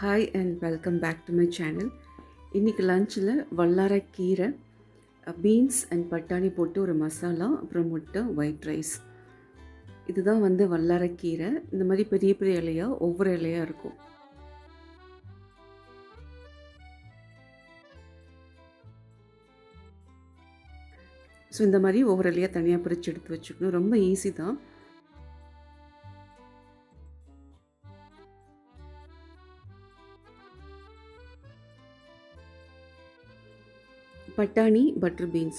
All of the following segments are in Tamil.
Hi and welcome back to my channel இன்றைக்கி லஞ்சில் வல்லாரக்கீரை பீன்ஸ் அண்ட் பட்டாணி போட்டு ஒரு மசாலா அப்புறம் முட்டை ஒயிட் ரைஸ் இதுதான் வந்து வல்லாரக்கீரை இந்த மாதிரி பெரிய பெரிய இலையாக ஒவ்வொரு இலையாக இருக்கும். ஸோ இந்த மாதிரி ஒவ்வொரு இலையாக தனியாக பிரித்து எடுத்து வச்சுக்கணும். ரொம்ப ஈஸி தான். பட்டாணி பட்டர் பீன்ஸ்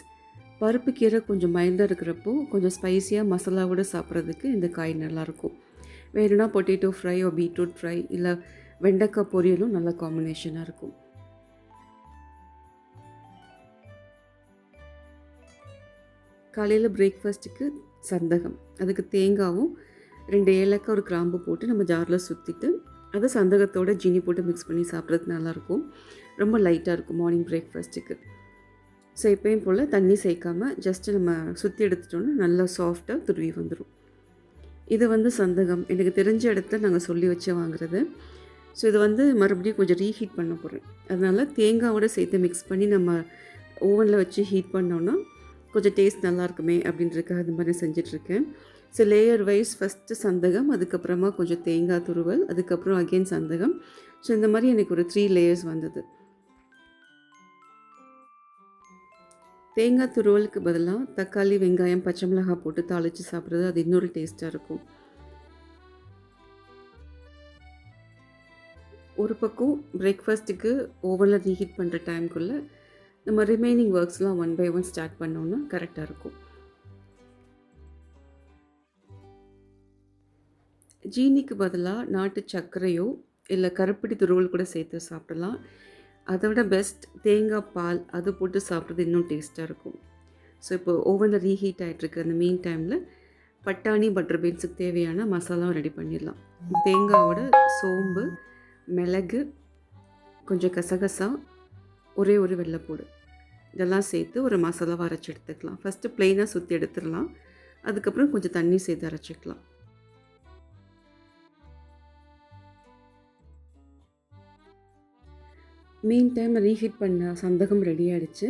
பருப்பு கீரை கொஞ்சம் மைல்டாக இருக்கிறப்போ கொஞ்சம் ஸ்பைஸியாக மசாலாவோட சாப்பிட்றதுக்கு இந்த காய் நல்லாயிருக்கும். வேணும்னா பொட்டேட்டோ ஃப்ரை ஓ பீட்ரூட் ஃப்ரை இல்லை வெண்டைக்காய் பொரியலும் நல்ல காம்பினேஷனாக இருக்கும். காலையில் பிரேக்ஃபாஸ்ட்டுக்கு சந்தகம். அதுக்கு தேங்காவும் ரெண்டு ஏலக்காய் ஒரு கிராம்பு போட்டு நம்ம ஜாரில் சுற்றிட்டு அதை சந்தகத்தோட ஜீனி போட்டு மிக்ஸ் பண்ணி சாப்பிட்றது நல்லாயிருக்கும். ரொம்ப லைட்டாக இருக்கும் மார்னிங் பிரேக்ஃபாஸ்ட்டுக்கு ஸோ எப்பயும் போல் தண்ணி சேர்க்காமல் ஜஸ்ட்டு நம்ம சுற்றி எடுத்துட்டோன்னா நல்லா சாஃப்டாக துருவி வந்துடும் இது வந்து சந்தகம். எனக்கு தெரிஞ்ச இடத்துல நாங்கள் சொல்லி வச்சு வாங்குறது. ஸோ இது வந்து மறுபடியும் கொஞ்சம் ரீஹீட் பண்ண போகிறேன் அதனால் தேங்காவோட சேர்த்து மிக்ஸ் பண்ணி நம்ம ஓவனில் வச்சு ஹீட் பண்ணோன்னா கொஞ்சம் டேஸ்ட் நல்லா இருக்குமே அப்படின்றதுக்காக அது மாதிரி செஞ்சிட்ருக்கேன் ஸோ லேயர் வைஸ் ஃபஸ்ட்டு சந்தகம் அதுக்கப்புறமா கொஞ்சம் தேங்காய் துருவல் அதுக்கப்புறம் அகெயின் சந்தகம். ஸோ இந்த மாதிரி எனக்கு ஒரு த்ரீ லேயர்ஸ் வந்தது. தேங்காய் துருவலுக்கு பதிலாக தக்காளி வெங்காயம் பச்சை மிளகாய் போட்டு தாளித்து சாப்பிட்றது அது இன்னொரு டேஸ்ட்டாக இருக்கும். ஒரு பக்கம் பிரேக்ஃபாஸ்ட்டுக்கு ஓவனில் ரீஹீட் பண்ணுற டைம்குள்ளே நம்ம ரிமைனிங் ஒர்க்ஸ்லாம் ஒன் பை ஒன் ஸ்டார்ட் பண்ணோன்னா கரெக்டாக இருக்கும். ஜீனிக்கு பதிலாக நாட்டு சர்க்கரையோ இல்லை கருப்பட்டி துருவல் கூட சேர்த்து சாப்பிடலாம். அதை விட பெஸ்ட் தேங்காய் பால் அது போட்டு சாப்பிட்றது இன்னும் டேஸ்ட்டாக இருக்கும். ஸோ இப்போ ஓவனில் ரீஹீட் ஆகிட்டுருக்கு அந்த மீன் டைமில் பட்டாணி பட்டர் பீன்ஸுக்கு தேவையான மசாலாவும் ரெடி பண்ணிடலாம். தேங்காவோட சோம்பு மிளகு கொஞ்சம் கசகசா ஒரே ஒரு வெள்ளைப்பூடு. இதெல்லாம் சேர்த்து ஒரு மசாலாவை அரைச்சி எடுத்துக்கலாம். ஃபஸ்ட்டு ப்ளெயினாக சுற்றி எடுத்துடலாம். அதுக்கப்புறம் கொஞ்சம் தண்ணி சேர்த்து அரைச்சிக்கலாம். மீன் டைம் ரீஹீட் பண்ண சந்தகம் ரெடி ஆகிடுச்சு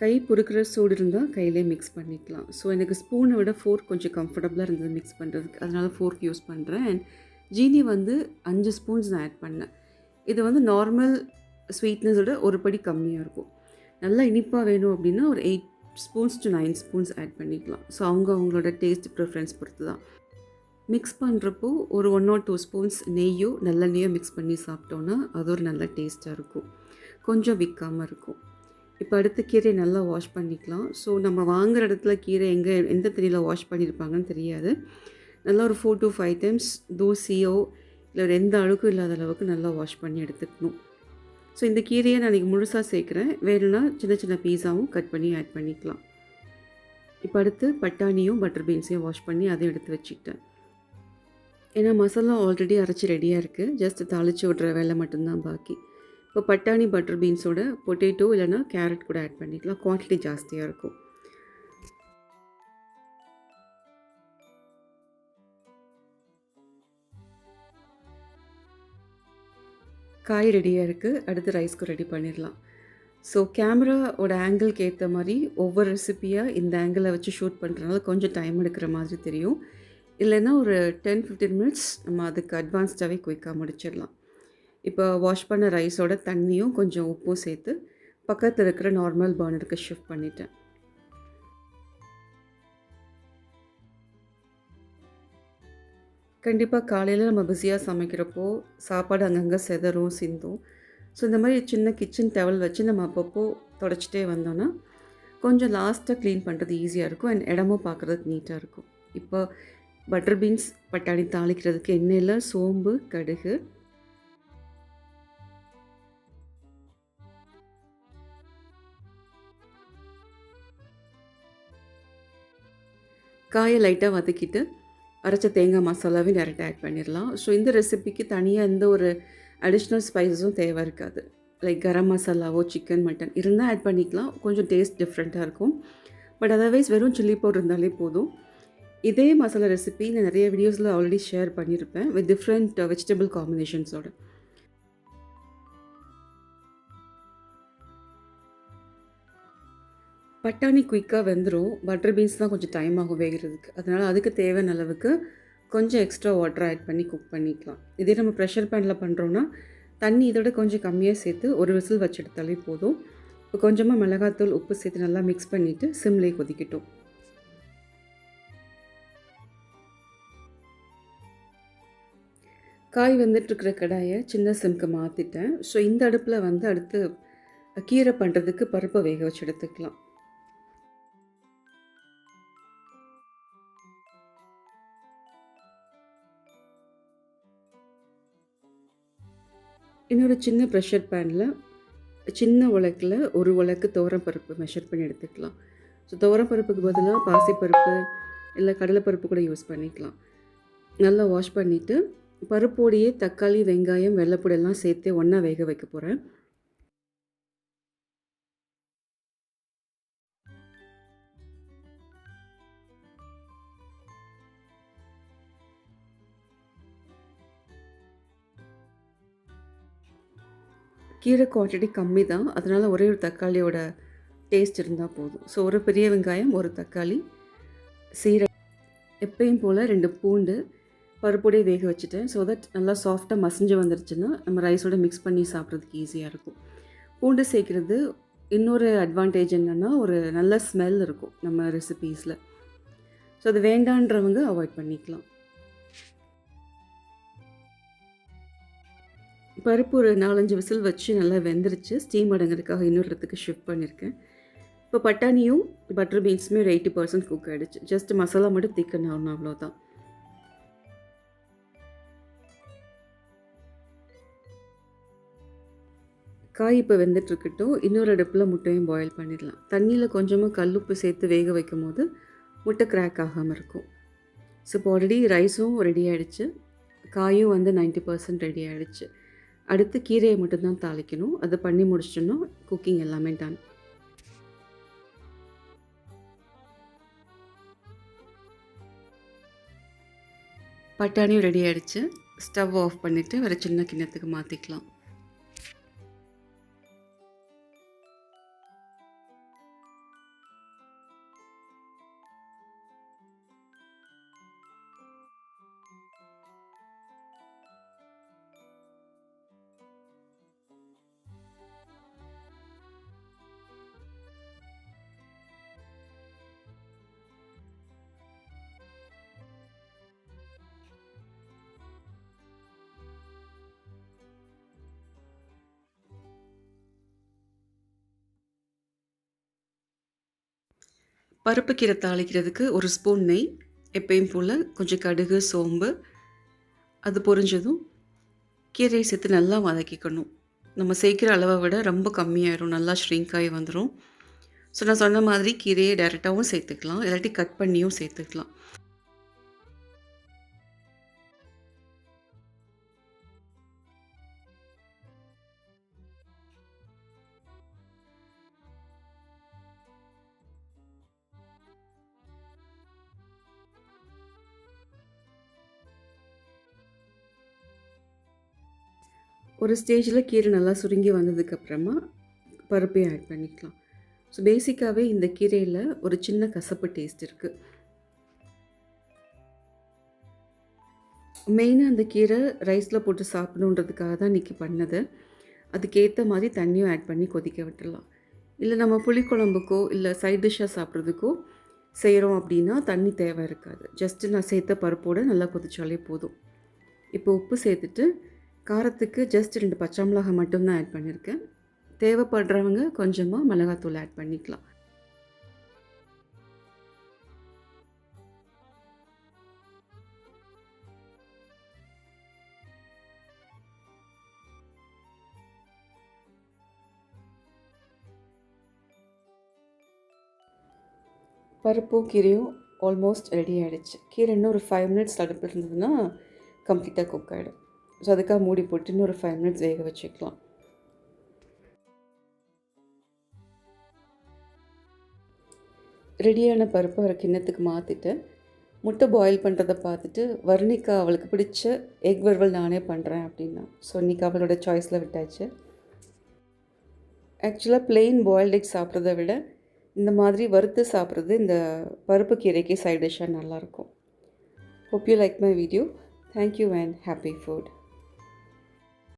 கை பொறுக்கிற சூடு இருந்தால் கையிலே மிக்ஸ் பண்ணிக்கலாம். ஸோ எனக்கு ஸ்பூனை விட ஃபோர்க் கொஞ்சம் கம்ஃபர்டபுளாக இருந்தது மிக்ஸ் பண்ணுறதுக்கு அதனால் ஃபோர்க் யூஸ் பண்ணுறேன் அண்ட் ஜீனி வந்து அஞ்சு ஸ்பூன்ஸ் நான் ஆட் பண்ணேன். இது வந்து நார்மல் ஸ்வீட்னஸோட ஒரு படி கம்மியாக இருக்கும். நல்லா இனிப்பாக வேணும் அப்படின்னா ஒரு eight spoons to nine spoons add பண்ணிக்கலாம். ஸோ அவங்க அவங்களோட டேஸ்ட் ப்ரிஃபரன்ஸ் பொறுத்து தான் மிக்ஸ் பண்ணுறப்போ ஒரு ஒன் ஆர் டூ ஸ்பூன்ஸ் நெய்யோ நல்லெண்ணெயோ மிக்ஸ் பண்ணி சாப்பிட்டோன்னா அது ஒரு நல்ல டேஸ்ட்டாக இருக்கும். கொஞ்சம் விற்காமல் இருக்கும். இப்போ அடுத்த கீரையை நல்லா வாஷ் பண்ணிக்கலாம். ஸோ நம்ம வாங்குகிற இடத்துல கீரை எங்கே எந்த தண்ணியில் வாஷ் பண்ணியிருப்பாங்கன்னு தெரியாது. நல்லா ஒரு ஃபோர் டு ஃபைவ் டைம்ஸ் தூசியோ இல்லை ஒரு எந்த அழுக்கும் இல்லாத அளவுக்கு நல்லா வாஷ் பண்ணி எடுத்துக்கணும். ஸோ இந்த கீரையை நான் இன்றைக்கி முழுசாக சேர்க்குறேன். வேணும்னா சின்ன சின்ன பீஸாவும் கட் பண்ணி ஆட் பண்ணிக்கலாம். இப்போ அடுத்து பட்டாணியும் பட்டர் பீன்ஸையும் வாஷ் பண்ணி அதையும் எடுத்து வச்சுக்கிட்டேன். ஏன்னா மசாலா ஆல்ரெடி அரைச்சி ரெடியாக இருக்குது ஜஸ்ட் தாளித்து விட்ற வேலை மட்டும்தான் பாக்கி. இப்போ பட்டாணி பட்டர் பீன்ஸோட பொட்டேட்டோ இல்லைனா கேரட் கூட ஆட் பண்ணிக்கலாம். குவான்டிட்டி ஜாஸ்தியாக இருக்கும். காய் ரெடியாக இருக்குது அடுத்து ரைஸ்க்கு ரெடி பண்ணிடலாம். ஸோ கேமராவோட ஆங்கிளுக்கு ஏற்ற மாதிரி ஒவ்வொரு ரெசிப்பியாக இந்த ஆங்கிளை வச்சு ஷூட் பண்ணுறதுனால கொஞ்சம் டைம் எடுக்கிற மாதிரி தெரியும். இல்லைன்னா ஒரு டென் ஃபிஃப்டீன் மினிட்ஸ் நம்ம அதுக்கு அட்வான்ஸ்டாகவே குயிக்காக முடிச்சிடலாம். இப்போ வாஷ் பண்ண ரைஸோட தண்ணியும் கொஞ்சம் உப்பும் சேர்த்து பக்கத்தில் இருக்கிற நார்மல் பர்னருக்கு ஷிஃப்ட் பண்ணிட்டேன். கண்டிப்பாக காலையில் நம்ம பிஸியாக சமைக்கிறப்போ சாப்பாடு அங்கங்கே செதறும் சிந்தும். ஸோ இந்த மாதிரி சின்ன கிச்சன் டவல் வச்சு நம்ம அப்பப்போ தொடச்சிட்டே வந்தோன்னா கொஞ்சம் லாஸ்ட்டாக க்ளீன் பண்ணுறது ஈஸியாக இருக்கும் அண்ட் இடமும் பார்க்குறதுக்கு நீட்டாக இருக்கும். இப்போ பட்டர் பீன்ஸ் பட்டாணி தாளிக்கிறதுக்கு எண்ணெயில் சோம்பு கடுகு. காயை லைட்டாக வதக்கிட்டு அரைச்ச தேங்காய் மசாலாவே டேரெக்டாக ஆட் பண்ணிடலாம். ஸோ இந்த ரெசிபிக்கு தனியாக எந்த ஒரு அடிஷ்னல் ஸ்பைஸஸும் தேவை இருக்காது. லைக் கரம் மசாலாவோ சிக்கன் மட்டன் இருந்தால் ஆட் பண்ணிக்கலாம். கொஞ்சம் டேஸ்ட் டிஃப்ரெண்ட்டாக இருக்கும். பட் அதர்வைஸ் வெறும் சில்லி பவுடர் இருந்தாலே போதும். இதே மசாலா ரெசிபி நான் நிறைய வீடியோஸில் ஆல்ரெடி ஷேர் பண்ணியிருப்பேன் வித் டிஃப்ரெண்ட் வெஜிடபிள் காம்பினேஷன்ஸோட பட்டாணி குயிக்காக வெந்துடும் பட்டர் பீன்ஸ் தான் கொஞ்சம் டைம் ஆகும் வேகிறதுக்கு. அதனால் அதுக்கு தேவையான அளவுக்கு கொஞ்சம் எக்ஸ்ட்ரா வாட்டர் ஆட் பண்ணி குக் பண்ணிக்கலாம். இதே நம்ம ப்ரெஷர் பேனில் பண்ணுறோன்னா தண்ணி இதோட கொஞ்சம் கம்மியாக சேர்த்து ஒரு விசில் வச்சுடுத்தாலே போதும். இப்போ கொஞ்சமாக மிளகாத்தூள் உப்பு சேர்த்து நல்லா மிக்ஸ் பண்ணிவிட்டு சிம்லேயே கொதிக்கட்டும். காய் வந்துட்டுருக்கிற கடாயை சின்ன சிம்க்கு மாற்றிட்டேன் ஸோ இந்த அடுப்பில் வந்து அடுத்து கீரை பண்ணுறதுக்கு பருப்பை வேக வச்சு எடுத்துக்கலாம். இன்னொரு சின்ன ப்ரெஷர் பேனில் சின்ன உலக்கில் ஒரு உலக்கு பருப்பு மெஷர் பண்ணி எடுத்துக்கலாம். ஸோ பருப்புக்கு பதிலாக பாசிப்பருப்பு இல்லை கடலைப்பருப்பு கூட யூஸ் பண்ணிக்கலாம். நல்லா வாஷ் பண்ணிவிட்டு பருப்போடையே தக்காளி வெங்காயம் வெள்ளைப்பூடெல்லாம் சேர்த்து ஒன்றா வேக வைக்க போகிறேன் கீரை குவான்டிட்டி கம்மி தான் அதனால் ஒரே ஒரு தக்காளியோட டேஸ்ட் இருந்தால் போதும். ஸோ ஒரு பெரிய வெங்காயம் ஒரு தக்காளி சீரை எப்பயும் போல் ரெண்டு பூண்டு பருப்போடையே வேக வச்சுட்டேன். ஸோ தட் நல்லா சாஃப்டாக மசிஞ்சு வந்துருச்சுன்னா நம்ம ரைஸோட மிக்ஸ் பண்ணி சாப்பிட்றதுக்கு ஈஸியாக இருக்கும். பூண்டு சேர்க்குறது இன்னொரு அட்வான்டேஜ் என்னென்னா ஒரு நல்ல ஸ்மெல் இருக்கும் நம்ம ரெசிபீஸில் ஸோ அது வேண்டான்றவங்க அவாய்ட் பண்ணிக்கலாம். பருப்பு ஒரு நாலஞ்சு விசில் வச்சு நல்லா வெந்துருச்சு. ஸ்டீம் அடங்குறதுக்காக இன்னொரு இடத்துக்கு ஷிஃப்ட் பண்ணியிருக்கேன் இப்போ பட்டாணியும் பட்டர் பீன்ஸுமே ஒரு எயிட்டி பர்சன்ட் குக் ஆகிடுச்சு ஜஸ்ட் மசாலா மட்டும் திக்கன் ஆகணும் அவ்வளோதான் காய் இப்போ வெந்துட்டுருக்கட்டும் இன்னொரு அடுப்பில் முட்டையும் பாயில் பண்ணிடலாம். தண்ணியில் கொஞ்சமாக கல்லுப்பு சேர்த்து வேக வைக்கும் போது முட்டை கிராக் ஆகாமல் இருக்கும். ஸோ இப்போ ஆல்ரெடி ரைஸும் ரெடி ஆகிடுச்சு காயும் வந்து நைன்ட்டி பர்சன்ட் ரெடி ஆகிடுச்சு அடுத்து கீரையை மட்டும்தான் தாளிக்கணும். அதை பண்ணி முடிச்சிட்டோன்னா குக்கிங் எல்லாமே டன் பட்டாணியும் ரெடி ஆகிடுச்சு ஸ்டவ் ஆஃப் பண்ணிவிட்டு வேறு சின்ன கிண்ணத்துக்கு மாற்றிக்கலாம் பருப்பு கீரை தாளிக்கிறதுக்கு ஒரு ஸ்பூன் நெய் எப்பயும் போல் கொஞ்சம் கடுகு சோம்பு அது பொரிஞ்சதும் கீரையை சேர்த்து நல்லா வதக்கிக்கணும். நம்ம சேர்க்குற அளவை விட ரொம்ப கம்மியாயிரும் நல்லா ஷ்ரிங்க் வந்துடும் ஸோ நான் சொன்ன மாதிரி கீரையை டேரெக்டாகவும் சேர்த்துக்கலாம் இல்லாட்டி கட் பண்ணியும் சேர்த்துக்கலாம். ஒரு ஸ்டேஜில் கீரை நல்லா சுருங்கி வந்ததுக்கப்புறமா பருப்பையும் ஆட் பண்ணிக்கலாம். ஸோ பேசிக்காகவே இந்த கீரையில் ஒரு சின்ன கசப்பு டேஸ்ட் இருக்குது மெயினாக அந்த கீரை ரைஸில் போட்டு சாப்பிடணுன்றதுக்காக தான் இன்றைக்கி பண்ணது. அதுக்கேற்ற மாதிரி தண்ணியும் ஆட் பண்ணி கொதிக்க விட்டுடலாம். இல்லை நம்ம புளிக்குழம்புக்கோ இல்லை சைட் டிஷ்ஷாக சாப்பிட்றதுக்கோ செய்கிறோம் அப்படின்னா தண்ணி தேவை இருக்காது. ஜஸ்ட்டு நான் சேர்த்த பருப்போடு நல்லா கொதிச்சாலே போதும். இப்போ உப்பு சேர்த்துட்டு காரத்துக்கு ஜஸ்ட் ரெண்டு பச்சை மிளகாய் மட்டும்தான் ஆட் பண்ணியிருக்கேன் தேவைப்படுறவங்க கொஞ்சமாக மிளகாத்தூள் ஆட் பண்ணிக்கலாம். பருப்பும் கீரையும் ஆல்மோஸ்ட் ரெடி ஆகிடுச்சு கீரை இன்னும் ஒரு ஃபைவ் மினிட்ஸ் அடுப்பில் இருந்ததுன்னா கம்ப்ளீட்டாக குக் ஆகிடும் ஸோ அதுக்காக மூடி போட்டு இன்னொரு ஃபைவ் மினிட்ஸ் வேக வச்சுக்கலாம். ரெடியான பருப்பை ஒரு கிண்ணத்துக்கு மாற்றிட்டு முட்டை பாயில் பண்ணுறதை பார்த்துட்டு வர்ணிக்கா அவளுக்கு பிடிச்ச எக் வர்வல் நானே பண்ணுறேன் அப்படின்னா. ஸோ இன்றைக்கி அவளோட சாய்ஸில் விட்டாச்சு. ஆக்சுவலாக பிளெயின் பாயில்டு எக் சாப்பிட்றத விட இந்த மாதிரி வறுத்து சாப்பிட்றது இந்த பருப்பு கீரைக்கு சைட் டிஷ்ஷாக நல்லாயிருக்கும் hope you like my video thank you and happy food